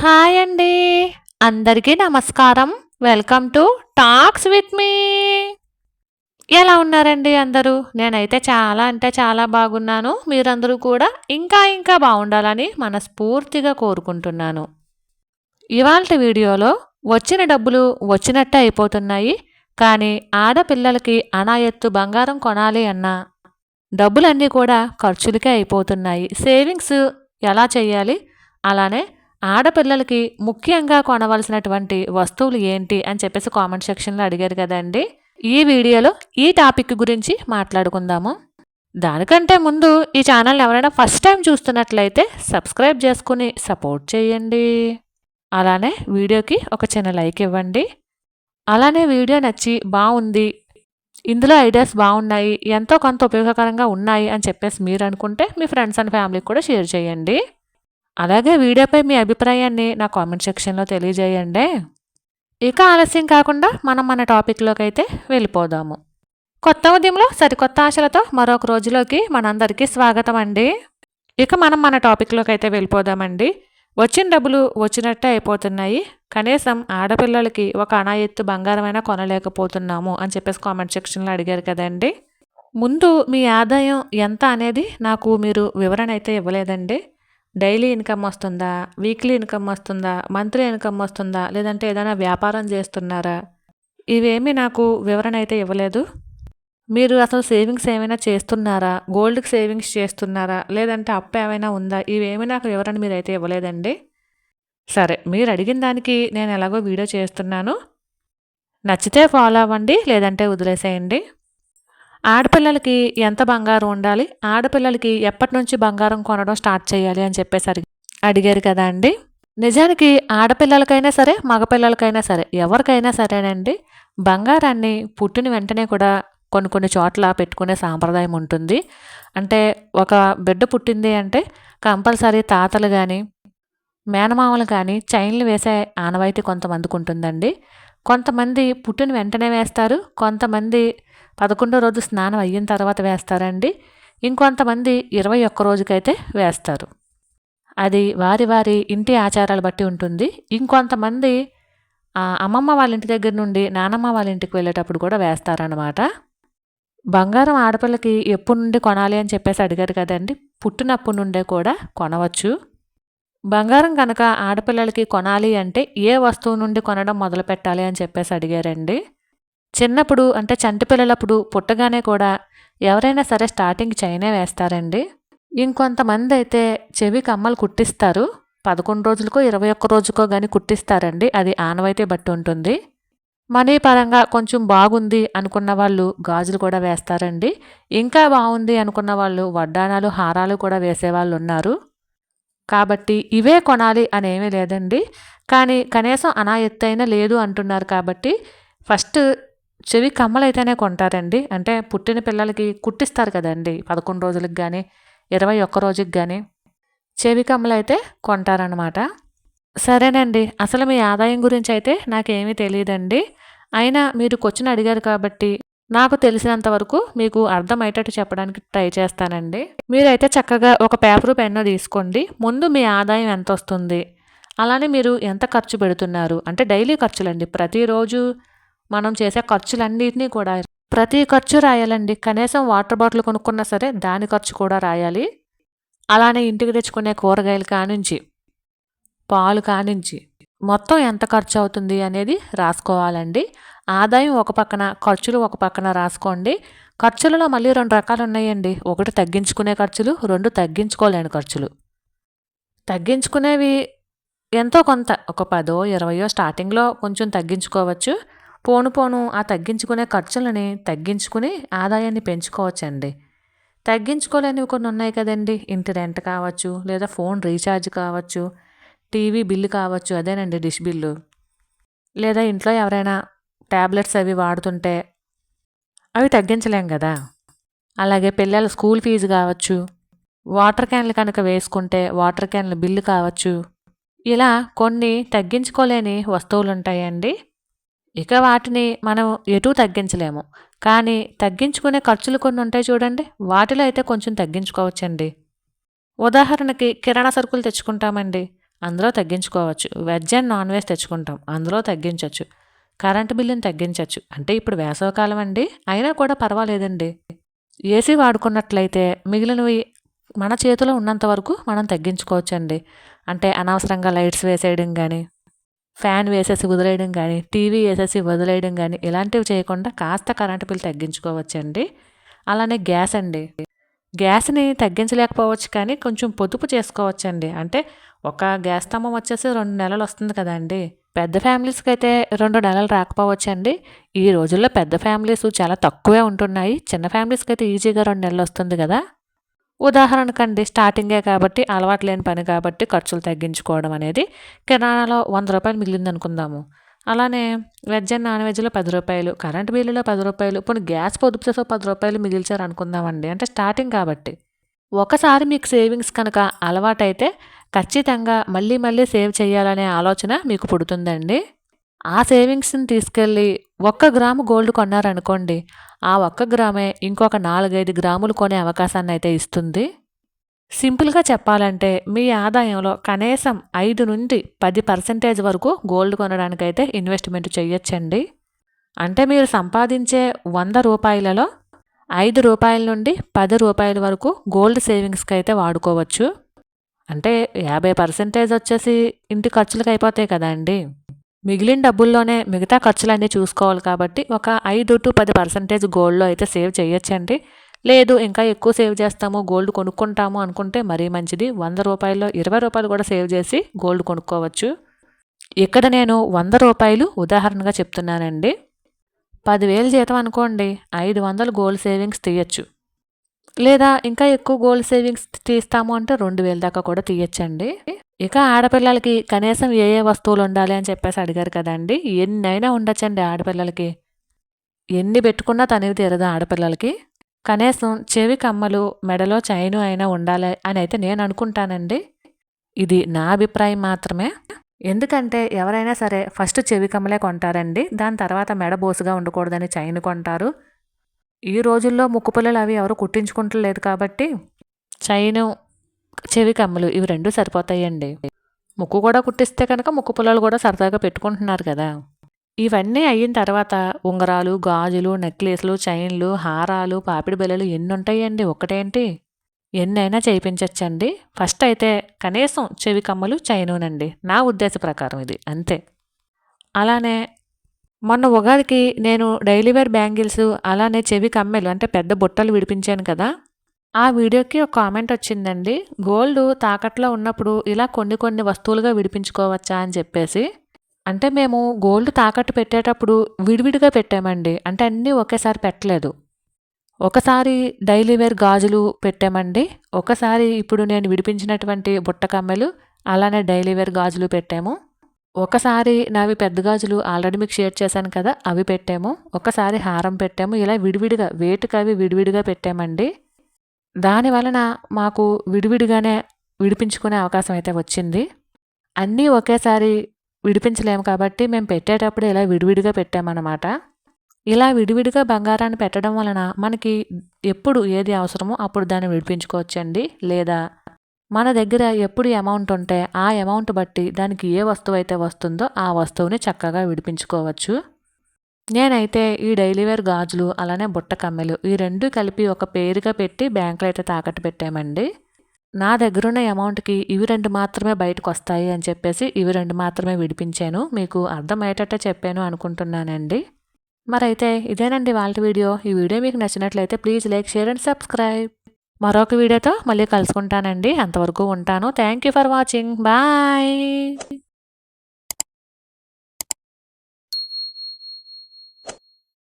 Hi అండి. అందరికీ నమస్కారం. Welcome to talks with me. ఎలా ఉన్నారండి అందరూ? నేనైతే చాలా అంటే చాలా బాగున్నాను. మీరందరూ కూడా ఇంకా ఇంకా బాగుండాలని మనస్ఫూర్తిగా కోరుకుంటున్నాను. ఇవాళ వీడియోలో వచ్చిన డబ్బులు వచ్చినట్టే అయిపోతున్నాయి. కానీ ఆడపిల్లలకి అనాయత్తు బంగారం కొనాలి అన్నా డబ్బులన్నీ కూడా ఖర్చులకే అయిపోతున్నాయి. సేవింగ్స్ ఎలా చేయాలి? అలానే ఆడపిల్లలకి ముఖ్యంగా కొనవలసినటువంటి వస్తువులు ఏంటి అని చెప్పేసి కామెంట్ సెక్షన్లో అడిగారు కదండి. ఈ వీడియోలో ఈ టాపిక్ గురించి మాట్లాడుకుందాము. దానికంటే ముందు ఈ ఛానల్ ఎవరైనా ఫస్ట్ టైం చూస్తున్నట్లయితే సబ్స్క్రైబ్ చేసుకుని సపోర్ట్ చేయండి. అలానే వీడియోకి ఒక చిన్న లైక్ ఇవ్వండి. అలానే వీడియో నచ్చి బాగుంది ఇందులో ఐడియాస్ బాగున్నాయి ఎంతో కొంత ఉపయోగకరంగా ఉన్నాయి అని చెప్పేసి మీరు అనుకుంటే మీ ఫ్రెండ్స్ అండ్ ఫ్యామిలీకి కూడా షేర్ చేయండి. అలాగే వీడియోపై మీ అభిప్రాయాన్ని నా కామెంట్ సెక్షన్లో తెలియజేయండి. ఇక ఆలస్యం కాకుండా మనం మన టాపిక్లోకి అయితే వెళ్ళిపోదాము. కొత్త ఉదయంలో సరికొత్త ఆశలతో మరొక రోజులోకి మనందరికీ స్వాగతం అండి. ఇక మనం మన టాపిక్లోకి అయితే వెళ్ళిపోదామండి. వచ్చిన డబ్బులు వచ్చినట్టే అయిపోతున్నాయి. కనీసం ఆడపిల్లలకి ఒక అనాయత్తు బంగారమైనా కొనలేకపోతున్నాము అని చెప్పేసి కామెంట్ సెక్షన్లో అడిగారు కదండి. ముందు మీ ఆదాయం ఎంత అనేది నాకు మీరు వివరణ అయితే ఇవ్వలేదండి. డైలీ ఇన్కమ్ వస్తుందా? వీక్లీ ఇన్కమ్ వస్తుందా? మంత్లీ ఇన్కమ్ వస్తుందా? లేదంటే ఏదైనా వ్యాపారం చేస్తున్నారా? ఇవేమీ నాకు వివరణ అయితే ఇవ్వలేదు. మీరు అసలు సేవింగ్స్ ఏమైనా చేస్తున్నారా? గోల్డ్కి సేవింగ్స్ చేస్తున్నారా? లేదంటే అప్పు ఏమైనా ఉందా? ఇవేమీ నాకు వివరణ మీరు అయితే ఇవ్వలేదండి. సరే మీరు అడిగిన దానికి నేను ఎలాగో వీడియో చేస్తున్నాను. నచ్చితే ఫాలో అవ్వండి లేదంటే వదిలేసేయండి. ఆడపిల్లలకి ఎంత బంగారం ఉండాలి? ఆడపిల్లలకి ఎప్పటి నుంచి బంగారం కొనడం స్టార్ట్ చేయాలి అని చెప్పేసరి అడిగారు కదా అండి. నిజానికి ఆడపిల్లలకైనా సరే మగపిల్లలకైనా సరే ఎవరికైనా సరేనండి బంగారాన్ని పుట్టిన వెంటనే కూడా కొన్ని కొన్ని చోట్ల పెట్టుకునే సాంప్రదాయం ఉంటుంది. అంటే ఒక బిడ్డ పుట్టింది అంటే కంపల్సరీ తాతలు కానీ మేనమామలు కానీ చైన్లు వేసే ఆనవాయితీ కొంతమందికి ఉంటుందండి. కొంతమంది పుట్టిన వెంటనే వేస్తారు కొంతమంది పదకొండో రోజు స్నానం అయిన తర్వాత వేస్తారండి. ఇంకొంతమంది ఇరవై ఒక్క రోజుకైతే వేస్తారు. అది వారి వారి ఇంటి ఆచారాలు బట్టి ఉంటుంది. ఇంకొంతమంది అమ్మమ్మ వాళ్ళ ఇంటి దగ్గర నుండి నానమ్మ వాళ్ళ ఇంటికి వెళ్ళేటప్పుడు కూడా వేస్తారనమాట బంగారం ఆడపిల్లకి ఎప్పుడు నుండి కొనాలి అని చెప్పేసి అడిగారు కదండి. పుట్టినప్పటి నుండే కూడా కొనవచ్చు. బంగారం కనుక ఆడపిల్లలకి కొనాలి అంటే ఏ వస్తువు నుండి కొనడం మొదలు పెట్టాలి అని చెప్పేసి అడిగారండి. చిన్నప్పుడు అంటే చంటి పిల్లలప్పుడు పుట్టగానే కూడా ఎవరైనా సరే స్టార్టింగ్ చైనే వేస్తారండి. ఇంకొంతమంది అయితే చెవి కమ్మలు కుట్టిస్తారు. పదకొండు రోజులకో ఇరవై ఒక్క రోజుకో కానీ కుట్టిస్తారండి. అది ఆనవైతే బట్టి ఉంటుంది. మనీ పరంగా కొంచెం బాగుంది అనుకున్న వాళ్ళు గాజులు కూడా వేస్తారండి. ఇంకా బాగుంది అనుకున్న వాళ్ళు వడ్డానాలు హారాలు కూడా వేసేవాళ్ళు ఉన్నారు. కాబట్టి ఇవే కొనాలి అనేమీ లేదండి. కానీ కనీసం అనా ఎత్తైన లేదు అంటున్నారు కాబట్టి ఫస్ట్ చెవి కమ్మలు అయితేనే కొంటారండి. అంటే పుట్టిన పిల్లలకి కుట్టిస్తారు కదండి. పదకొండు రోజులకి కానీ ఇరవై ఒక్క రోజుకి కానీ చెవి కమ్మలు అయితే కొంటారనమాట సరేనండి. అసలు మీ ఆదాయం గురించి అయితే నాకేమీ తెలియదండి అయినా మీరు క్వశ్చన్ అడిగారు కాబట్టి నాకు తెలిసినంత వరకు మీకు అర్థమయ్యేటట్టు చెప్పడానికి ట్రై చేస్తానండి. మీరైతే చక్కగా ఒక పేపరు పెన్ను తీసుకోండి. ముందు మీ ఆదాయం ఎంత వస్తుంది అలానే మీరు ఎంత ఖర్చు పెడుతున్నారు? అంటే డైలీ ఖర్చులండి. ప్రతిరోజు మనం చేసే ఖర్చులన్నింటినీ కూడా ప్రతి ఖర్చు రాయాలండి. కనీసం వాటర్ బాటిల్ కొనుక్కున్నా సరే దాని ఖర్చు కూడా రాయాలి. అలానే ఇంటికి తెచ్చుకునే కూరగాయలు కానుంచి పాలు కానుంచి మొత్తం ఎంత ఖర్చు అవుతుంది అనేది రాసుకోవాలండి. ఆదాయం ఒక పక్కన ఖర్చులు ఒక పక్కన రాసుకోండి. ఖర్చులలో మళ్ళీ రెండు రకాలు ఉన్నాయండి. ఒకటి తగ్గించుకునే ఖర్చులు రెండు తగ్గించుకోలేని ఖర్చులు. తగ్గించుకునేవి ఎంతో కొంత ఒక పదో ఇరవయో స్టార్టింగ్లో కొంచెం తగ్గించుకోవచ్చు. పోను పోను ఆ తగ్గించుకునే ఖర్చులని తగ్గించుకుని ఆదాయాన్ని పెంచుకోవచ్చండి. తగ్గించుకోలేనివి కొన్ని ఉన్నాయి కదండి. ఇంటి రెంట్ కావచ్చు లేదా ఫోన్ రీఛార్జ్ కావచ్చు టీవీ బిల్లు కావచ్చు అదేనండి డిష్ బిల్లు. లేదా ఇంట్లో ఎవరైనా ట్యాబ్లెట్స్ అవి వాడుతుంటే అవి తగ్గించలేం కదా. అలాగే పిల్లల స్కూల్ ఫీజు కావచ్చు వాటర్ క్యాన్లు కనుక వేసుకుంటే వాటర్ క్యాన్ల బిల్లు కావచ్చు. ఇలా కొన్ని తగ్గించుకోలేని వస్తువులు ఉంటాయండి ఇక వాటిని మనం ఎటూ తగ్గించలేము. కానీ తగ్గించుకునే ఖర్చులు కొన్ని ఉంటాయి చూడండి. వాటిలో అయితే కొంచెం తగ్గించుకోవచ్చండి. ఉదాహరణకి కిరాణా సరుకులు తెచ్చుకుంటామండి. అందులో తగ్గించుకోవచ్చు. వెజ్ అండ్ నాన్ వెజ్ తెచ్చుకుంటాం. అందులో తగ్గించవచ్చు కరెంటు బిల్లుని తగ్గించవచ్చు అంటే ఇప్పుడు వేసవకాలం అండి. అయినా కూడా పర్వాలేదండి. ఏసీ వాడుకున్నట్లయితే మిగిలినవి మన చేతిలో ఉన్నంత వరకు మనం తగ్గించుకోవచ్చండి. అంటే అనవసరంగా లైట్స్ వేసేయడం కానీ ఫ్యాన్ వేసేసి వదిలేయడం కానీ టీవీ వేసేసి వదిలేయడం కానీ ఇలాంటివి చేయకుండా కాస్త కరెంటు బిల్ తగ్గించుకోవచ్చండి. అలానే గ్యాస్ అండి. గ్యాస్ని తగ్గించలేకపోవచ్చు కానీ కొంచెం పొదుపు చేసుకోవచ్చండి. అంటే ఒక గ్యాస్ స్తంభం వచ్చేసి రెండు నెలలు వస్తుంది కదండి. పెద్ద ఫ్యామిలీస్కి అయితే రెండు నెలలు రాకపోవచ్చండి. ఈ రోజుల్లో పెద్ద ఫ్యామిలీస్ చాలా తక్కువే ఉంటున్నాయి. చిన్న ఫ్యామిలీస్కి అయితే ఈజీగా రెండు నెలలు వస్తుంది కదా. ఉదాహరణకండి స్టార్టింగే కాబట్టి అలవాటు లేని పని కాబట్టి ఖర్చులు తగ్గించుకోవడం అనేది కిరాణాలో వంద రూపాయలు మిగిలింది అనుకుందాము అలానే వెజ్ అండ్ నాన్ వెజ్లో పది రూపాయలు కరెంట్ బిల్లులో పది రూపాయలు ఇప్పుడు గ్యాస్ పొదుపు చేసే పది రూపాయలు మిగిల్చారు అనుకుందామండి అంటే స్టార్టింగ్ కాబట్టి. ఒకసారి మీకు సేవింగ్స్ కనుక అలవాటైతే ఖచ్చితంగా మళ్ళీ మళ్ళీ సేవ్ చేయాలనే ఆలోచన మీకు పుడుతుందండి. ఆ సేవింగ్స్ని తీసుకెళ్ళి ఒక్క గ్రాము గోల్డ్ కొన్నారనుకోండి ఆ ఒక్క గ్రామే ఇంకొక నాలుగైదు గ్రాములు కొనే అవకాశాన్ని అయితే ఇస్తుంది. సింపుల్గా చెప్పాలంటే మీ ఆదాయంలో కనీసం ఐదు నుండి పది పర్సెంటేజ్ వరకు గోల్డ్ కొనడానికైతే ఇన్వెస్ట్మెంట్ చేయొచ్చండి అంటే మీరు సంపాదించే వంద రూపాయలలో ఐదు రూపాయల నుండి పది రూపాయల వరకు గోల్డ్ సేవింగ్స్కి అయితే వాడుకోవచ్చు. అంటే యాభై పర్సెంటేజ్ వచ్చేసి ఇంటి ఖర్చులకు అయిపోతాయి కదా అండి మిగిలిన డబ్బుల్లోనే మిగతా ఖర్చులన్నీ చూసుకోవాలి కాబట్టి ఒక ఐదు టు పది పర్సెంటేజ్ గోల్డ్లో అయితే సేవ్ చేయొచ్చండి. లేదు ఇంకా ఎక్కువ సేవ్ చేస్తాము గోల్డ్ కొనుక్కుంటాము అనుకుంటే మరీ మంచిది. వంద రూపాయల్లో ఇరవై రూపాయలు కూడా సేవ్ చేసి గోల్డ్ కొనుక్కోవచ్చు. ఇక్కడ నేను వంద రూపాయలు ఉదాహరణగా చెప్తున్నానండి. పదివేలు జీతం అనుకోండి ఐదు వందలు గోల్డ్ సేవింగ్స్ తీయచ్చు. లేదా ఇంకా ఎక్కువ గోల్డ్ సేవింగ్స్ తీస్తాము అంటే రెండు వేల దాకా కూడా తీయచ్చండి. ఇక ఆడపిల్లలకి కనీసం ఏ ఏ వస్తువులు ఉండాలి అని చెప్పేసి అడిగారు కదండి. ఎన్నైనా ఉండొచ్చండి ఆడపిల్లలకి. ఎన్ని పెట్టుకున్నా తనివి తీరదు ఆడపిల్లలకి. కనీసం చెవి కమ్మలు మెడలో చైను అయినా ఉండాలి అని అయితే నేను అనుకుంటానండి. ఇది నా అభిప్రాయం మాత్రమే. ఎందుకంటే ఎవరైనా సరే ఫస్ట్ చెవి కమ్మలే కొంటారండి. దాని తర్వాత మెడ బోసుగా ఉండకూడదని చైన్ కొంటారు. ఈ రోజుల్లో ముక్కుపుల్లలు అవి ఎవరు కుట్టించుకుంటలేదు కాబట్టి చైను చెవి కమ్మలు ఇవి రెండు సరిపోతాయండి. ముక్కు కూడా కుట్టిస్తే కనుక ముక్కు పుల్లలు కూడా సరదాగా పెట్టుకుంటున్నారు కదా. ఇవన్నీ అయిన తర్వాత ఉంగరాలు గాజులు నెక్లెస్లు చైన్లు హారాలు పాపిడి బిల్లలు ఎన్ని ఉంటాయండి? ఒకటేంటి ఎన్నైనా చేయించచ్చండి. ఫస్ట్ అయితే కనీసం చెవి కమ్మలు చైనునండి నా ఉద్దేశ ప్రకారం ఇది. అంతే. అలానే మొన్న ఉగాదికి నేను డైలీ వేర్ బ్యాంగిల్స్ అలానే చెవి కమ్మెలు అంటే పెద్ద బుట్టలు విడిపించాను కదా. ఆ వీడియోకి ఒక కామెంట్ వచ్చిందండి. గోల్డ్ తాకట్లో ఉన్నప్పుడు ఇలా కొన్ని కొన్ని వస్తువులుగా విడిపించుకోవచ్చా అని చెప్పేసి. అంటే మేము గోల్డ్ తాకట్టు పెట్టేటప్పుడు విడివిడిగా పెట్టామండి. అంటే అన్నీ ఒకేసారి పెట్టలేదు. ఒకసారి డైలీ వేర్ గాజులు పెట్టామండి. ఒకసారి ఇప్పుడు నేను విడిపించినటువంటి బుట్ట కమ్మెలు అలానే డైలీ వేర్ గాజులు పెట్టాము. ఒకసారి నావి పెద్ద గాజులు ఆల్రెడీ మీకు షేర్ చేశాను కదా అవి పెట్టాము. ఒకసారి హారం పెట్టాము. ఇలా విడివిడిగా వేటుకు అవి విడివిడిగా పెట్టామండి. దాని వలన మాకు విడివిడిగానే విడిపించుకునే అవకాశం అయితే వచ్చింది. అన్నీ ఒకేసారి విడిపించలేము కాబట్టి మేము పెట్టేటప్పుడు ఇలా విడివిడిగా పెట్టామన్నమాట. ఇలా విడివిడిగా బంగారాన్ని పెట్టడం వలన మనకి ఎప్పుడు ఏది అవసరమో అప్పుడు దాన్ని విడిపించుకోవచ్చండి. లేదా మన దగ్గర ఎప్పుడు అమౌంట్ ఉంటే ఆ అమౌంట్ బట్టి దానికి ఏ వస్తువు అయితే వస్తుందో ఆ వస్తువుని చక్కగా విడిపించుకోవచ్చు. నేనైతే ఈ డైలీ వేర్ గాజులు అలానే బుట్ట కమ్మెలు ఈ రెండు కలిపి ఒక పేరుగా పెట్టి బ్యాంకులో అయితే తాకట్టు పెట్టామండి. నా దగ్గరున్న అమౌంట్కి ఇవి రెండు మాత్రమే బయటకు వస్తాయి అని చెప్పేసి ఇవి రెండు మాత్రమే విడిపించాను. మీకు అర్థమయ్యేటట్టే చెప్పాను అనుకుంటున్నానండి. మరైతే ఇదేనండి వాళ్ళ వీడియో. ఈ వీడియో మీకు నచ్చినట్లయితే please like share and subscribe. మరొక వీడియోతో మళ్ళీ కలుసుకుంటానండి. అంతవరకు ఉంటాను. Thank you for watching bye